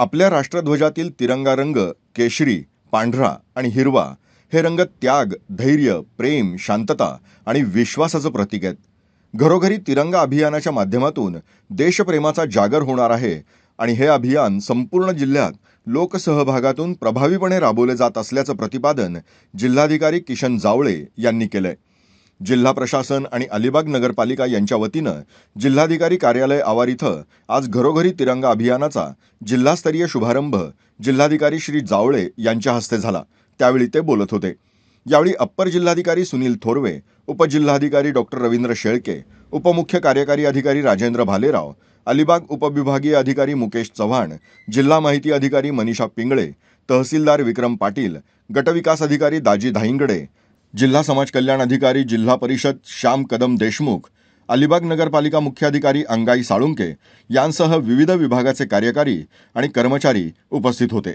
आपल्या राष्ट्रध्वजातील तिरंगा रंग केशरी पांढरा आणि हिरवा हे रंग त्याग धैर्य प्रेम शांतता आणि विश्वासाचं प्रतीक आहेत. घरोघरी तिरंगा अभियानाच्या माध्यमातून देशप्रेमाचा जागर होणार आहे आणि हे अभियान संपूर्ण जिल्ह्यात लोकसहभागातून प्रभावीपणे राबवले जात असल्याचं प्रतिपादन जिल्हाधिकारी किशन जावळे यांनी केलंय. जिल्हा प्रशासन आणि अलिबाग नगरपालिका यांच्या वतीनं जिल्हाधिकारी कार्यालय आवार इथं आज घरोघरी तिरंगा अभियानाचा जिल्हास्तरीय शुभारंभ जिल्हाधिकारी श्री जावळे यांच्या हस्ते झाला. त्यावेळी ते बोलत होते. यावेळी अप्पर जिल्हाधिकारी सुनील थोरवे उपजिल्हाधिकारी डॉक्टर रवींद्र शेळके उपमुख्य कार्यकारी अधिकारी राजेंद्र भालेराव अलिबाग उपविभागीय अधिकारी मुकेश चव्हाण जिल्हा माहिती अधिकारी मनीषा पिंगळे तहसीलदार विक्रम पाटील गटविकास अधिकारी दाजी धाईंगडे जिल्हा समाज कल्याण अधिकारी जिल्हा परिषद श्याम कदम देशमुख अलिबाग नगरपालिका मुख्याधिकारी अंगाई साळुंके यांसह विविध विभागाचे कार्यकारी आणि कर्मचारी उपस्थित होते.